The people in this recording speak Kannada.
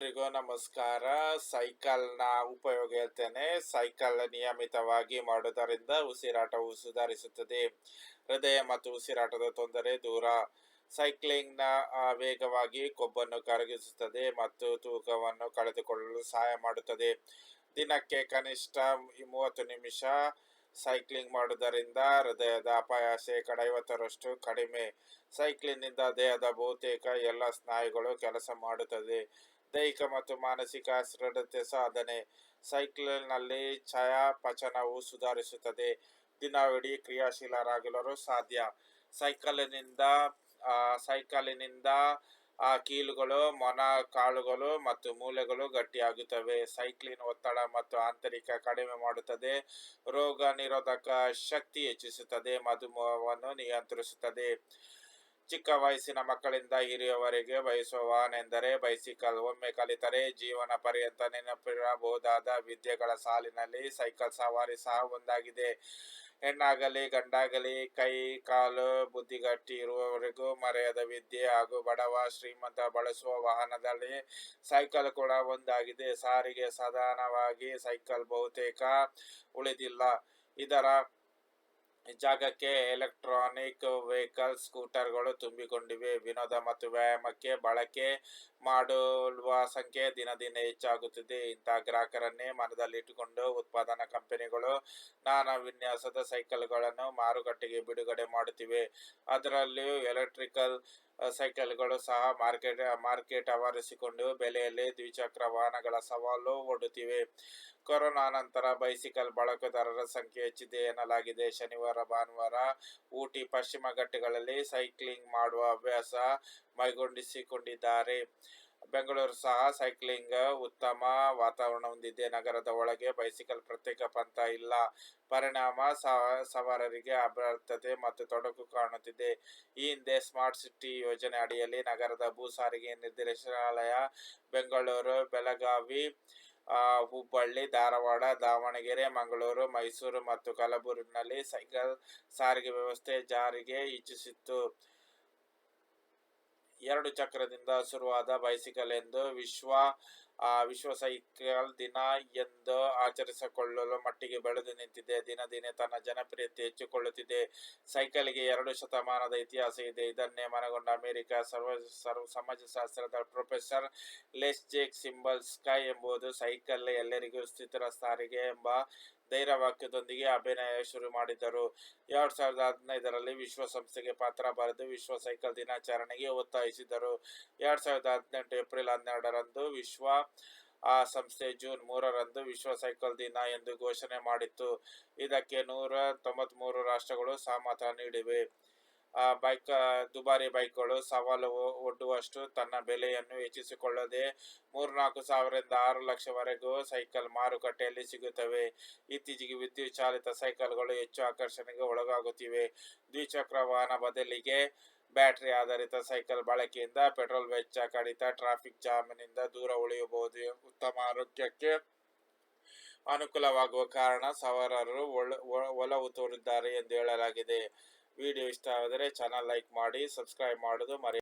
ಎಲ್ರಿಗೂ ನಮಸ್ಕಾರ. ಸೈಕಲ್ನ ಉಪಯೋಗ ಹೇಳ್ತೇನೆ ಸೈಕಲ್ ನಿಯಮಿತವಾಗಿ ಮಾಡುವುದರಿಂದ ಉಸಿರಾಟವು ಸುಧಾರಿಸುತ್ತದೆ. ಹೃದಯ ಮತ್ತು ಉಸಿರಾಟದ ತೊಂದರೆ ದೂರ. ಸೈಕ್ಲಿಂಗ್ನ ವೇಗವಾಗಿ ಕೊಬ್ಬನ್ನು ಕರಗಿಸುತ್ತದೆ ಮತ್ತು ತೂಕವನ್ನು ಕಳೆದುಕೊಳ್ಳಲು ಸಹಾಯ ಮಾಡುತ್ತದೆ. ದಿನಕ್ಕೆ ಕನಿಷ್ಠ ಮೂವತ್ತು ನಿಮಿಷ ಸೈಕ್ಲಿಂಗ್ ಮಾಡುವುದರಿಂದ ಹೃದಯದ ಅಪಾಯ ಶೇಕಡ ಐವತ್ತರಷ್ಟು ಕಡಿಮೆ. ಸೈಕ್ಲಿಂಗ್ನಿಂದ ದೇಹದ ಬಹುತೇಕ ಎಲ್ಲ ಸ್ನಾಯುಗಳು ಕೆಲಸ ಮಾಡುತ್ತದೆ. ದೈಹಿಕ ಮತ್ತು ಮಾನಸಿಕ ಸೃಢತೆ ಸಾಧನೆ. ಸೈಕ್ಲಿನಲ್ಲಿ ಚಯಾಪಚನವು ಸುಧಾರಿಸುತ್ತದೆ. ದಿನವಿಡೀ ಕ್ರಿಯಾಶೀಲರಾಗಲು ಸಾಧ್ಯ. ಸೈಕಲಿನಿಂದ ಆ, ಸೈಕಲಿನಿಂದ ಆ ಕೀಲುಗಳು ಮೊನ ಕಾಳುಗಳು ಮತ್ತು ಮೂಳೆಗಳು ಗಟ್ಟಿಯಾಗುತ್ತವೆ. ಸೈಕ್ಲಿನ್ ಒತ್ತಡ ಮತ್ತು ಆಂತರಿಕ ಕಡಿಮೆ ಮಾಡುತ್ತದೆ. ರೋಗ ನಿರೋಧಕ ಶಕ್ತಿ ಹೆಚ್ಚಿಸುತ್ತದೆ. ಮಧುಮೇಹವನ್ನು ನಿಯಂತ್ರಿಸುತ್ತದೆ. ಚಿಕ್ಕ ವಯಸ್ಸಿನ ಮಕ್ಕಳಿಂದ ಹಿರಿಯವರೆಗೆ ಬಯಸುವ ವಾಹನ ಎಂದರೆ ಬೈಸಿಕಲ್. ಒಮ್ಮೆ ಕಲಿತರೆ ಜೀವನ ಪರ್ಯಂತ ನೆನಪಿರಬಹುದಾದ ವಿದ್ಯೆಗಳ ಸಾಲಿನಲ್ಲಿ ಸೈಕಲ್ ಸವಾರಿ ಸಹ ಒಂದಾಗಿದೆ. ಹೆಣ್ಣಾಗಲಿ, ಗಂಡಾಗಲಿ, ಕೈ, ಕಾಲು, ಬುದ್ಧಿಗಟ್ಟಿ ಇರುವವರೆಗೂ ಮರೆಯದ ವಿದ್ಯೆ ಹಾಗೂ ಬಡವ, ಶ್ರೀಮಂತ ಬಳಸುವ ವಾಹನದಲ್ಲಿ ಸೈಕಲ್ ಕೂಡ ಒಂದಾಗಿದೆ. ಸಾರಿಗೆ ಸಾಧಾರಣವಾಗಿ ಸೈಕಲ್ ಬಹುತೇಕ ಉಳಿದಿಲ್ಲ. ಇದರ ಜಾಗಕ್ಕೆ ಎಲೆಕ್ಟ್ರಾನಿಕ್ ವೆಹಿಕಲ್ ಸ್ಕೂಟರ್ಗಳು ತುಂಬಿಕೊಂಡಿವೆ. ವಿನೋದ ಮತ್ತು ವ್ಯಾಯಾಮಕ್ಕೆ ಬಳಕೆ ಮಾಡುವ ಸಂಖ್ಯೆ ದಿನ ದಿನ ಹೆಚ್ಚಾಗುತ್ತಿದೆ. ಇಂತಹ ಗ್ರಾಹಕರನ್ನೇ ಮನದಲ್ಲಿಟ್ಟುಕೊಂಡು ಉತ್ಪಾದನಾ ಕಂಪನಿಗಳು ನಾನಾ ವಿನ್ಯಾಸದ ಸೈಕಲ್ಗಳನ್ನು ಮಾರುಕಟ್ಟೆಗೆ ಬಿಡುಗಡೆ ಮಾಡುತ್ತಿವೆ. ಅದರಲ್ಲಿಯೂ ಎಲೆಕ್ಟ್ರಿಕಲ್ ಸೈಕಲ್ಗಳು ಸಹ ಮಾರ್ಕೆಟ್ ಮಾರ್ಕೆಟ್ ಆವರಿಸಿಕೊಂಡು ಬೆಲೆಯಲ್ಲಿ ದ್ವಿಚಕ್ರ ವಾಹನಗಳ ಸವಾಲು ಒಡ್ಡುತ್ತಿವೆ. ಕೊರೋನಾ ನಂತರ ಬೈಸಿಕಲ್ ಬಳಕೆದಾರರ ಸಂಖ್ಯೆ ಹೆಚ್ಚಿದೆ ಎನ್ನಲಾಗಿದೆ. ಶನಿವಾರ, ಭಾನುವಾರ ಊಟಿ ಪಶ್ಚಿಮ ಘಟ್ಟಗಳಲ್ಲಿ ಸೈಕ್ಲಿಂಗ್ ಮಾಡುವ ಅಭ್ಯಾಸ ಮೈಗೂಡಿಸಿಕೊಂಡಿದ್ದಾರೆ. ಬೆಂಗಳೂರು ಸಹ ಸೈಕ್ಲಿಂಗ್ ಉತ್ತಮ ವಾತಾವರಣ ಹೊಂದಿದೆ. ನಗರದ ಒಳಗೆ ಬೈಸಿಕಲ್ ಪ್ರತ್ಯೇಕ ಪಂಥ ಇಲ್ಲ. ಪರಿಣಾಮ ಸವಾರರಿಗೆ ಅಭ್ಯರ್ಥತೆ ಮತ್ತು ತೊಡಕು ಕಾಣುತ್ತಿದೆ. ಈ ಹಿಂದೆ ಸ್ಮಾರ್ಟ್ ಸಿಟಿ ಯೋಜನೆ ಅಡಿಯಲ್ಲಿ ನಗರದ ಭೂ ಸಾರಿಗೆ ನಿರ್ದೇಶನಾಲಯ, ಬೆಂಗಳೂರು, ಬೆಳಗಾವಿ ಹುಬ್ಬಳ್ಳಿ, ಧಾರವಾಡ, ದಾವಣಗೆರೆ, ಮಂಗಳೂರು, ಮೈಸೂರು ಮತ್ತು ಕಲಬುರಗಿನಲ್ಲಿ ಸೈಕಲ್ ಸಾರಿಗೆ ವ್ಯವಸ್ಥೆ ಜಾರಿಗೆ ಇಚ್ಛಿಸಿತ್ತು ಎರಡು ಚಕ್ರದಿಂದ ಶುರುವಾದ ಬೈಸಿಕಲ್ ಎಂದು ವಿಶ್ವ ಆ, ವಿಶ್ವ ಸೈಕಲ್ ದಿನ ಎಂದು ಆಚರಿಸಿಕೊಳ್ಳಲು ಮಟ್ಟಿಗೆ ಬೆಳೆದು ನಿಂತಿದೆ. ದಿನ ದಿನೇ ತನ್ನ ಜನಪ್ರಿಯತೆ ಹೆಚ್ಚಿಕೊಳ್ಳುತ್ತಿದೆ. ಸೈಕಲ್ಗೆ ಎರಡು ಶತಮಾನದ ಇತಿಹಾಸ ಇದೆ. ಇದನ್ನೇ ಮನಗೊಂಡ ಅಮೆರಿಕ ಸರ್ವ ಸರ್ವ ಸಮಾಜಶಾಸ್ತ್ರದ ಪ್ರೊಫೆಸರ್ ಲೆಸ್ ಜೇಕ್ ಸಿಂಬಲ್ ಸ್ಕೈ ಎಂಬುದು ಸೈಕಲ್ ಎಲ್ಲರಿಗೂ ಸ್ಥಿತರ ಸಾರಿಗೆ ಎಂಬ ಧ್ಯೇಯವಾಕ್ಯದೊಂದಿಗೆ ಅಭಿನಯ ಶುರು ಮಾಡಿದ್ದರು. ಎರಡ್ ಸಾವಿರದ ಹದಿನೈದರಲ್ಲಿ ವಿಶ್ವಸಂಸ್ಥೆಗೆ ಪಾತ್ರ ಬರೆದು ವಿಶ್ವ ಸೈಕಲ್ ದಿನಾಚರಣೆಗೆ ಒತ್ತಾಯಿಸಿದರು. ಎರಡ್ ಸಾವಿರದ ಹದಿನೆಂಟು ಏಪ್ರಿಲ್ ಹನ್ನೆರಡರಂದು ವಿಶ್ವ ಆ ಸಂಸ್ಥೆ ಜೂನ್ ಮೂರರಂದು ವಿಶ್ವ ಸೈಕಲ್ ದಿನ ಎಂದು ಘೋಷಣೆ ಮಾಡಿತ್ತು. ಇದಕ್ಕೆ ನೂರ ತೊಂಬತ್ಮೂರು ರಾಷ್ಟ್ರಗಳು ಸಹಮತ ನೀಡಿವೆ. ಆ ಬೈಕ್, ದುಬಾರಿ ಬೈಕ್ಗಳು ಸವಾಲು ಒಡ್ಡುವಷ್ಟು ತನ್ನ ಬೆಲೆಯನ್ನು ಹೆಚ್ಚಿಸಿಕೊಳ್ಳದೆ ಮೂರ್ನಾಲ್ಕು ಸಾವಿರದಿಂದ ಆರು ಲಕ್ಷವರೆಗೂ ಸೈಕಲ್ ಮಾರುಕಟ್ಟೆಯಲ್ಲಿ ಸಿಗುತ್ತವೆ. ಇತ್ತೀಚೆಗೆ ವಿದ್ಯುತ್ ಚಾಲಿತ ಸೈಕಲ್ಗಳು ಹೆಚ್ಚು ಆಕರ್ಷಣೆಗೆ ಒಳಗಾಗುತ್ತಿವೆ. ದ್ವಿಚಕ್ರ ವಾಹನ ಬದಲಿಗೆ ಬ್ಯಾಟರಿ ಆಧಾರಿತ ಸೈಕಲ್ ಬಳಕೆಯಿಂದ ಪೆಟ್ರೋಲ್ ವೆಚ್ಚ ಕಡಿತ ಟ್ರಾಫಿಕ್ ಜಾಮಿನಿಂದ ದೂರ ಉಳಿಯಬಹುದು. ಉತ್ತಮ ಆರೋಗ್ಯಕ್ಕೆ ಅನುಕೂಲವಾಗುವ ಕಾರಣ ಸವಾರರು ಒಲವು ತೋರಿದ್ದಾರೆ ಎಂದು ಹೇಳಲಾಗಿದೆ. ವಿಡಿಯೋ ಇಷ್ಟ ಆದರೆ ಚಾನಲ್ ಲೈಕ್ ಮಾಡಿ, ಸಬ್ಸ್ಕ್ರೈಬ್ ಮಾಡೋದು ಮರೆಯ